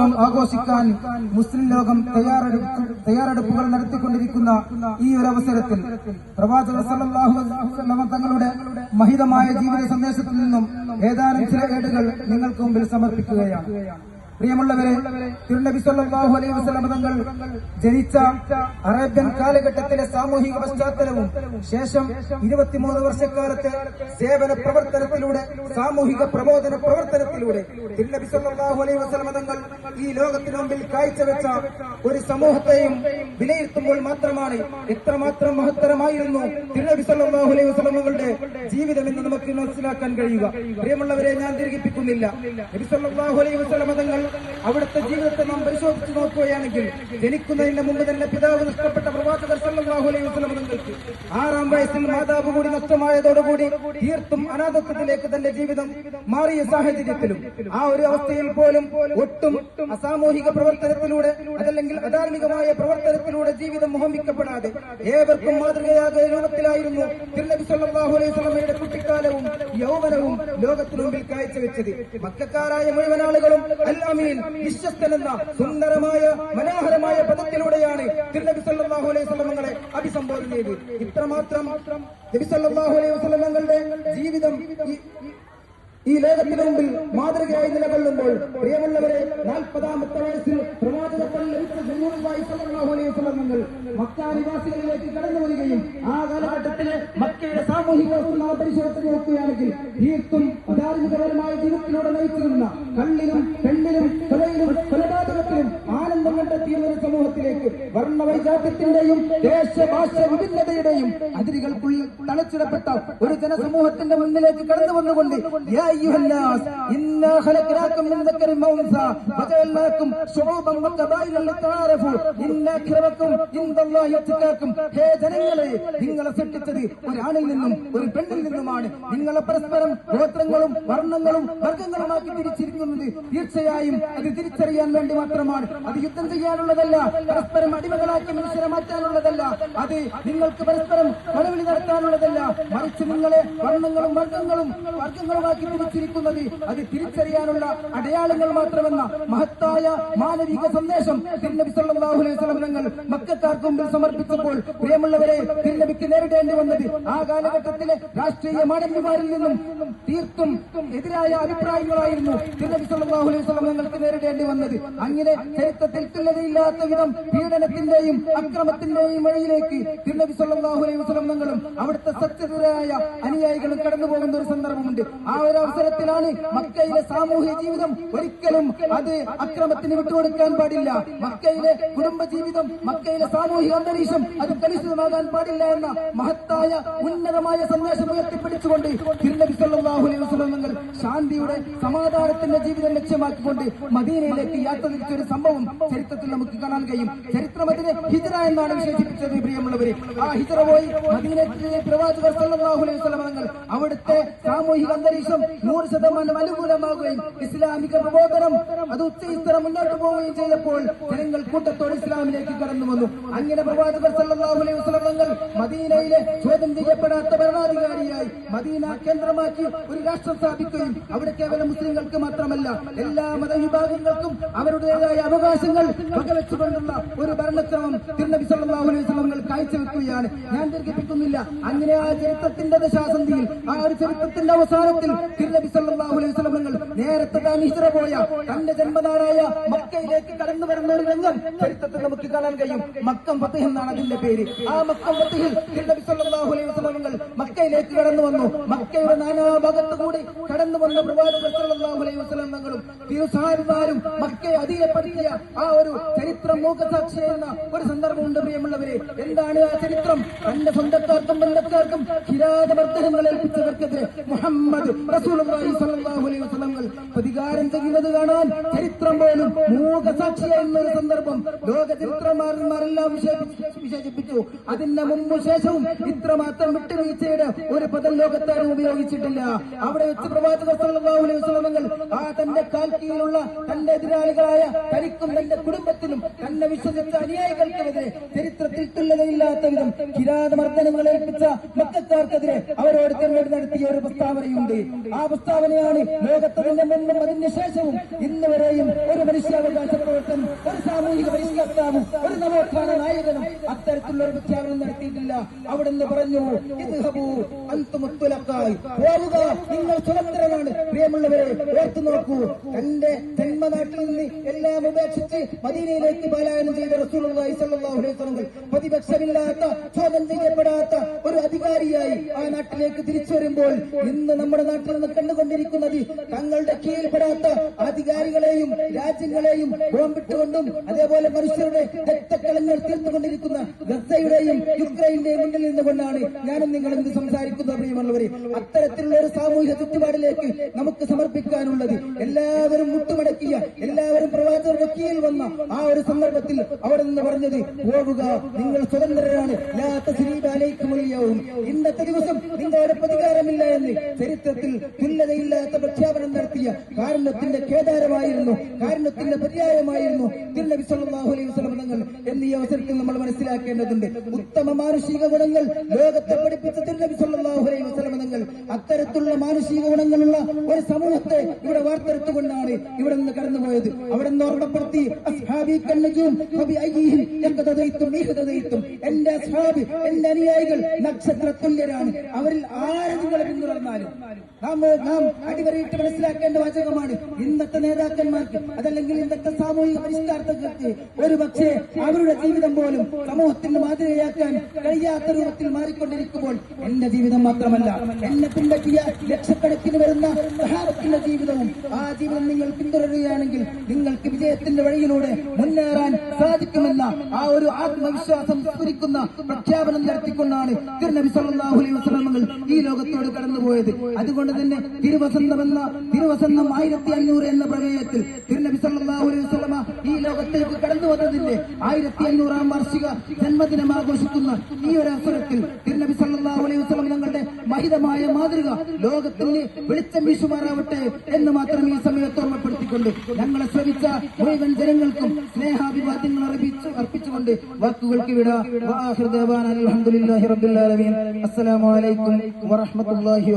ആഘോഷവും ആഘോഷിക്കാൻ മുസ്ലിം ലോകം തയ്യാറെടുപ്പ് തയ്യാറെടുപ്പുകൾ നടത്തിക്കൊണ്ടിരിക്കുന്ന ഈ ഒരു അവസരത്തിൽ പ്രവാചകർ തങ്ങളുടെ മഹിതമായ ജീവിത സന്ദേശത്തിൽ നിന്നും ഏതാനും ചില ഏടുകൾ നിങ്ങൾക്ക് മുമ്പിൽ സമർപ്പിക്കുകയാണ്. പ്രിയമുള്ളവരെ തിരുനബി സല്ലല്ലാഹു അലൈഹി വസല്ലമ തങ്ങൾ ജനിച്ച അറേബ്യൻ കാലഘട്ടത്തിലെ സാമൂഹിക പശ്ചാത്തലവും ശേഷം ഇരുപത്തിമൂന്ന് വർഷക്കാലത്തെ സേവന പ്രവർത്തനത്തിലൂടെ സാമൂഹിക പ്രബോധന പ്രവർത്തനത്തിലൂടെ തിരുനബി സല്ലല്ലാഹു അലൈഹി വസല്ലമ തങ്ങൾ ഈ ലോകത്തിന് മുമ്പിൽ കാഴ്ചവെച്ച ഒരു സമൂഹത്തെയും വിലയിരുത്തുമ്പോൾ മാത്രമാണ് എത്രമാത്രം മഹത്തരമായിരുന്നു തിരുനബി സല്ലല്ലാഹു അലൈഹി വസല്ലമകളുടെ ജീവിതം എന്ന് നമുക്ക് മനസ്സിലാക്കാൻ കഴിയുക. പ്രിയമുള്ളവരെ ഞാൻ ദീർഘിപ്പിക്കുന്നില്ല. നബി സല്ലല്ലാഹു അലൈഹി വസല്ലമ തങ്ങൾ അവിടുത്തെ ജീവിതത്തെ നാം പരിശോധിച്ചു നോക്കുകയാണെങ്കിൽ ജനിക്കുന്നതിന് മുമ്പ് തന്നെ പിതാവ് നഷ്ടപ്പെട്ട പ്രവാചകർ സല്ലല്ലാഹു അലൈഹി ആറാം വയസ്സിൽ മാതാവ് കൂടി നഷ്ടമായതോടുകൂടി തീർത്തും അനാഥത്വത്തിലേക്ക് തന്റെ ജീവിതം മാറിയ സാഹചര്യത്തിലും ആ ഒരു അവസ്ഥയിൽ പോലും ഒട്ടും അസാമൂഹിക പ്രവർത്തനത്തിലൂടെ അതല്ലെങ്കിൽ അധാർമികമായ പ്രവർത്തനത്തിലൂടെ ജീവിതം മുഹമ്മിക്കപ്പെടാതെ ഏവർക്കും മാതൃകയാകുന്ന രൂപത്തിലായിരുന്നു തിരുനബി അലൈഹി കുട്ടിക്കാലവും യൗവനവും ലോകത്തിനു മുമ്പിൽ കാഴ്ചവെച്ചത്. മക്കാരായ മുഴുവൻ ആളുകളും അൽ വിശ്വസ്തൻ എന്ന സുന്ദരമായ മനോഹരമായ പദത്തിലൂടെയാണ് തിരുനബി സല്ലല്ലാഹു അലൈഹി സ്വലമങ്ങളെ അഭിസംബോധന ചെയ്ത് ഇത്രമാത്രം നബി സല്ലല്ലാഹു അലൈഹി സ്വലമങ്ങളുടെ ജീവിതം ഈ- ലോകത്തിന് മുമ്പിൽ മാതൃകയായി നിലകൊള്ളുമ്പോൾ പ്രിയമുള്ളവരെ നാൽപ്പതാമത്തെ വയസ്സിൽ പ്രവാചകത്തിൽ മക്കാനിവാസികളിലേക്ക് നിവാസികളിലേക്ക് കടന്നു വരികയും ആ കാലഘട്ടത്തിലെ മക്കയുടെ സാമൂഹിക പരിശോധന നോക്കുകയാണെങ്കിൽ തീർത്തും അധാർമികപരമായ ജീവിതത്തിലൂടെ നയിച്ചിരുന്ന കള്ളിലും പെണ്ണിലും കൊലയിലും കൊലപാതകത്തിലും ആനന്ദം കണ്ടെത്തിയ ഒരു സമൂഹത്തിലേക്ക് വർണവൈജാത്യത്തിന്റെയും ദേശഭാഷ വിഭിന്നതയുടെയും അതിരുകൾക്കുള്ളിൽ തളച്ചിടപ്പെട്ട ഒരു ജനസമൂഹത്തിന്റെ മുന്നിലേക്ക് കടന്നു വന്നുകൊണ്ട് നിങ്ങളെ സൃഷ്ടിച്ചത് ഒരാണിൽ നിന്നും ഒരു പെണ്ണിൽ നിന്നുമാണ്. നിങ്ങളെ പരസ്പരം ഗോത്രങ്ങളും വർണങ്ങളും വർഗങ്ങളുമാക്കി തിരിച്ചിരിക്കുന്നത് തീർച്ചയായും അത് തിരിച്ചറിയാൻ വേണ്ടി മാത്രമാണ്. അത് യുദ്ധം ചെയ്യാനുള്ളതല്ല പരസ്പരം അടിമകളാക്കി മനുഷ്യരെ മാറ്റാനുള്ളതല്ല അത് നിങ്ങൾക്ക് പരസ്പരം കൊലവിളി നടത്താനുള്ളതല്ല. മറിച്ച് നിങ്ങളെ വർണങ്ങളും വർഗങ്ങളും വർഗങ്ങളുമാക്കി തിരിച്ചിരിക്കുന്നത് അത് തിരിച്ചറിയാനുള്ള അടയാളങ്ങൾ മാത്രമെന്ന മഹത്തായ മാനവിക സന്ദേശം തിരുനബി സല്ലല്ലാഹു അലൈഹി വസല്ലം തങ്ങൾ മക്കക്കാർക്ക് മുമ്പിൽ സമർപ്പിച്ചപ്പോൾ പ്രിയമുള്ളവരെ തിരുനബിക്ക് നേരിടേണ്ടി വന്നത് ആ കാലഘട്ടത്തിലെ രാഷ്ട്രീയ മാടന്മാരിൽ നിന്നും തീർത്തും എതിരായ അഭിപ്രായങ്ങളായിരുന്നു തിരുനബി സല്ലല്ലാഹു അലൈഹി തങ്ങൾക്ക് നേരിടേണ്ടി വന്നത്. അങ്ങനെ ചരിത്രത്തിൽ തുല്യതയില്ലാത്ത വിധം പീഡനത്തിന്റെയും അക്രമത്തിന്റെയും വഴിയിലേക്ക് തിരുനബി സല്ലല്ലാഹു അലൈഹി വസല്ലം തങ്ങളും അവിടുത്തെ സത്യതരായ അനുയായികളും കടന്നു പോകുന്ന ഒരു സന്ദർഭമുണ്ട്. ആ ഒരു അവസരത്തിലാണ് മക്കയിലെ സാമൂഹ്യ ജീവിതം ഒരിക്കലും അത് അക്രമത്തിന് വിട്ടുകൊടുക്കാൻ പാടില്ല. മക്കയിലെ കുടുംബ ജീവിതം മക്കയിലെ സാമൂഹിക അന്തരീക്ഷം അത് കലുഷിതമാകാൻ പാടില്ല എന്ന മഹത്തായ ഉന്നതമായ സന്ദേശം ഉയർത്തിപ്പിടിച്ചുകൊണ്ട് തിരുനബി സല്ലല്ലാഹു അലൈഹി വസല്ലം തങ്ങൾ ശാന്തിയുടെ സമാധാനത്തിന്റെ ജീവിതം ലക്ഷ്യമാക്കിക്കൊണ്ട് മദീനയിലേക്ക് യാത്ര തിരിച്ച ഒരു സംഭവം ചരിത്രത്തിൽ നമുക്ക് കാണാൻ കഴിയും. ചരിത്രം അതിനെ ഹിജറ എന്നാണ് വിശേഷിപ്പിച്ചത് പ്രിയമുള്ളവരെ. ആ ഹിജറ പോയി മദീനത്തിലെ പ്രവാചകർ സല്ലല്ലാഹു അലൈഹി വസല്ലം തങ്ങൾ അവിടുത്തെ സാമൂഹിക അന്തരീക്ഷം നൂറ് ശതമാനം അനുകൂലമാകുകയും ഇസ്ലാമിക പ്രബോധനം അത് ഉച്ചയിസ്തര മുന്നോട്ട് പോവുകയും ചെയ്തപ്പോൾ ജനങ്ങൾ കൂട്ടത്തോടെ ഇസ്ലാമിലേക്ക് കടന്നു വന്നു. അങ്ങനെ പ്രവാചകർ സല്ലല്ലാഹു അലൈഹി വസല്ലം തങ്ങൾ മദീനയിലെ ചോദ്യം ചെയ്യപ്പെടാത്ത ഭരണാധികാരിയായി മദീന കേന്ദ്രമാക്കി ഒരു രാഷ്ട്രം സ്ഥാപിക്കുകയും അവിടെ കേവലം മുസ്ലിങ്ങൾക്ക് മാത്രമല്ല എല്ലാ മതവിഭാഗങ്ങൾക്കും അവരുടേതായ അവകാശങ്ങൾ വകവെച്ചുകൊണ്ടുള്ള ഒരു ഭരണക്രമം തിരുനബി സല്ലല്ലാഹു അലൈഹി വസല്ലം കാഴ്ചവെക്കുകയാണ്. ഞാൻ ദീർഘിപ്പിക്കുന്നില്ല. അങ്ങനെ ആ ചരിത്രത്തിന്റെ ദശാസന്ധിയിൽ ആ ഒരു ചരിത്രത്തിന്റെ അവസാനത്തിൽ തിരുനബി സല്ലല്ലാഹു അലൈഹി വസല്ലം നേരത്തെ താൻ ഹിജ്റ പോയ തന്റെ ജന്മനാടായ മക്കയിലേക്ക് കടന്നു വരുന്ന ഒരു രംഗം ചരിത്രത്തിൽ നമുക്ക് കാണാൻ കഴിയും. മക്കം ഫത്തഹ് എന്നാണ് അതിന്റെ പേര്. ആ മക്കം ഫത്തഹിൽ തിരുനബി സല്ലല്ലാഹു അലൈഹി വസല്ലം മക്കയിലേക്ക് കടന്നു വന്നു. മക്കയുടെ നാനാഭാഗത്തു കൂടി കടന്നു വന്ന പ്രവാചകർ സല്ലല്ലാഹു അലൈഹി വസല്ലം തിരുസാരിമാരും മക്കയെ അധികപ്പെടുത്തിയ ആ ഒരു ചരിത്രം മൂക്കസാക്ഷി എന്ന ഒരു സന്ദർഭമുണ്ട് പ്രിയമുള്ളവരെ. എന്താണ് ആ ചരിത്രം? തന്റെ സ്വന്തക്കാർക്കും ബന്ധക്കാർക്കും കിരാത കിരാതമർദ്ദനങ്ങൾ ഏൽപ്പിച്ചവർക്കെതിരെ മുഹമ്മദ് റസൂലുള്ളാഹി സ്വല്ലല്ലാഹു അലൈഹി വസല്ലം പ്രതികാരം ചെയ്യുന്നത് കാണാൻ ചരിത്രം പോലും മൂകസാക്ഷിയായിരുന്ന ഒരു സന്ദർഭം ലോക ചരിത്രമാരന്മാരെല്ലാം വിശേഷിപ്പിച്ചു. അതിന്റെ മുമ്പ് ശേഷവും ഇത്രമാത്രം വിട്ടുവീഴ്ചയുടെ ഒരു പദം ലോകത്താരും ഉപയോഗിച്ചിട്ടില്ല. അവിടെ വെച്ച് പ്രവാചകർ അലൈഹി ആ തന്റെ കാൽക്കീഴിലുള്ള തന്റെ എതിരാളികളായ തനിക്കും തന്റെ കുടുംബത്തിനും തന്നെ വിശ്വസിച്ച അനുയായികൾക്കുമെതിരെ ചരിത്രത്തിൽ തുല്യതയില്ലാത്ത വിധം കിരാതമർദ്ദനങ്ങൾ ഏൽപ്പിച്ച മക്കാർക്കെതിരെ അവരോട് തെരഞ്ഞെടുപ്പ് നടത്തിയ ഒരു പ്രസ്താവനയുണ്ട്. ആ പ്രസ്താവനയാണ് ലോകത്തതിന്റെ മുമ്പും അതിന് ശേഷവും ഇന്ന് വരെയും ഒരു മനുഷ്യാവകാശ ഒരു സാമൂഹിക പരിഷ്കർത്താവും ഒരു നവോത്ഥാന നായകനും അത്തരത്തിലുള്ള ഒരു പ്രഖ്യാപനം നടത്തിയിട്ടില്ല. അവിടെ നിന്ന് പറഞ്ഞു പോവുക നിങ്ങൾ സ്വതന്ത്രരാണ്. പ്രിയമുള്ളവരെ ഓർത്തു നോക്കൂ. തന്റെ ജന്മനാട്ടിൽ നിന്ന് എല്ലാം ഉപേക്ഷിച്ച് മദീനയിലേക്ക് പലായനം ചെയ്ത വസല്ലം പ്രതിപക്ഷമില്ലാത്ത ചോദ്യം ചെയ്യപ്പെടാത്ത ഒരു അധികാരിയായി ആ നാട്ടിലേക്ക് തിരിച്ചു വരുമ്പോൾ ഇന്ന് നമ്മുടെ നാട്ടിൽ നിന്ന് കണ്ടുകൊണ്ടിരിക്കുന്നത് തങ്ങളുടെ കീഴിൽപ്പെടാത്ത അധികാരികളെയും രാജ്യങ്ങളെയും ബോംബിട്ടുകൊണ്ടും അതേപോലെ മനുഷ്യരുടെ രക്തക്കളങ്ങൾ തീർത്തുകൊണ്ടിരിക്കുന്ന ഗസയുടെയും യുക്രൈന്റെയും മുന്നിൽ നിന്നുകൊണ്ടാണ് ഞാനും നിങ്ങൾ എന്ത് സംസാരിക്കുന്നത് പ്രിയമുള്ളവരെ. അത്തരത്തിലുള്ള ഒരു സാമൂഹിക ചുറ്റുപാടിലേക്ക് നമുക്ക് സമർപ്പിക്കാനുള്ളത് എല്ലാവരും മുട്ടുമടക്കിയ എല്ലാവരും പ്രവാചകരുടെ കീഴിൽ വന്ന ആ ഒരു സന്ദർഭത്തിൽ അവിടെ നിന്ന് പറഞ്ഞത് പോവുക നിങ്ങൾ സ്വതന്ത്രരാണ്. ഇന്നത്തെ ദിവസം നിങ്ങളുടെ പ്രതികാരമില്ല എന്ന് ചരിത്രത്തിൽ തുല്യതയില്ലാത്ത പ്രഖ്യാപനം നടത്തിയ കാരണത്തിന്റെ കേദാരമായിരുന്നു കാരണത്തിന്റെ പര്യായമായിരുന്നു തിരുനബി സല്ലല്ലാഹു അലൈഹി വസല്ലം തങ്ങൾ ഈ അവസരത്തിൽ നമ്മൾ മനസ്സിലാക്കേണ്ടതുണ്ട്. ഉത്തമ മാനുഷിക ഗുണങ്ങൾ ലോകത്തെ പഠിപ്പിച്ച തിരുനബി സല്ലല്ലാഹു അലൈഹി വസല്ലം തങ്ങൾ അത്തരത്തിലുള്ള മാനുഷിക ഗുണങ്ങളുള്ള ഒരു സമൂഹത്തെ ഇവിടെ വാർത്തെടുത്തുകൊണ്ടാണ് ഇവിടെ നിന്ന് കടന്നുപോയത്. അവിടെ നിന്ന് ഓർമ്മപ്പെടുത്തി എന്റെ എന്റെ അനുയായികൾ നക്ഷത്ര തുല്യരാണ്. അവരിൽ ആരെ നിങ്ങൾ പിന്തുടർന്നാലും. നാം നാം അടിവരയിട്ട് മനസ്സിലാക്കേണ്ട വാചകമാണ് ഇന്നത്തെ നേതാക്കന്മാർക്ക് അതല്ലെങ്കിൽ ഇന്നത്തെ സാമൂഹിക പരിഷ്കാരത്തെ ഒരു പക്ഷേ അവരുടെ ജീവിതം പോലും സമൂഹത്തിന്റെ മാതൃകയാക്കാൻ കഴിയാത്ത രൂപത്തിൽ മാറിക്കൊണ്ടിരിക്കുമ്പോൾ എന്റെ ജീവിതം മാത്രമല്ല എന്നെ പിൻപറ്റിയ ലക്ഷക്കണക്കിന് വരുന്ന സഹാബത്തിന്റെ ജീവിതവും ആ ജീവിതം നിങ്ങൾ പിന്തുടരുകയാണെങ്കിൽ നിങ്ങൾക്ക് വിജയത്തിന്റെ വഴിയിലൂടെ മുന്നേറാൻ സാധിക്കുമെന്ന ആ ഒരു ആത്മവിശ്വാസം സ്ഫുരിക്കുന്ന പ്രഖ്യാപനം നടത്തിക്കൊണ്ടാണ് തിരുനബി സല്ലല്ലാഹു അലൈഹി ഈ ലോകത്തോട് കടന്നുപോയത്. അതുകൊണ്ട് തന്നെ തിരുവസന്തം എന്ന തിരുവസന്തം ആയിരത്തി അഞ്ഞൂറ് എന്ന പ്രമേയത്തിൽ തിരുനബി സല്ലല്ലാഹു അലൈഹി വസല്ലമ ഈ ലോകത്തേക്ക് കടന്നു വന്നതിന്റെ ആയിരത്തി അഞ്ഞൂറാം വാർഷിക ജന്മദിനം ആഘോഷിക്കുന്ന ഈ ഒരു അവസരത്തിൽ തിരുനബി സല്ലല്ലാഹു അലൈഹി വസ്ലം തങ്ങളുടെ മഹിതമായ മാതൃക ലോകത്തിന് വെളിച്ചം വീശുമാറാവട്ടെ എന്ന് മാത്രം ഈ സമയത്ത് ഓർമ്മപ്പെടുത്തിക്കൊണ്ട് ഞങ്ങളെ ശ്രമിച്ച മുഴുവൻ ജനങ്ങൾക്കും സ്നേഹാഭിവാദ്യങ്ങൾ അർപ്പിച്ചു അർപ്പിച്ചുകൊണ്ട് വാക്കുകൾക്ക് വിട. അലഹമുല്ലാഹി റബ്ബിൽ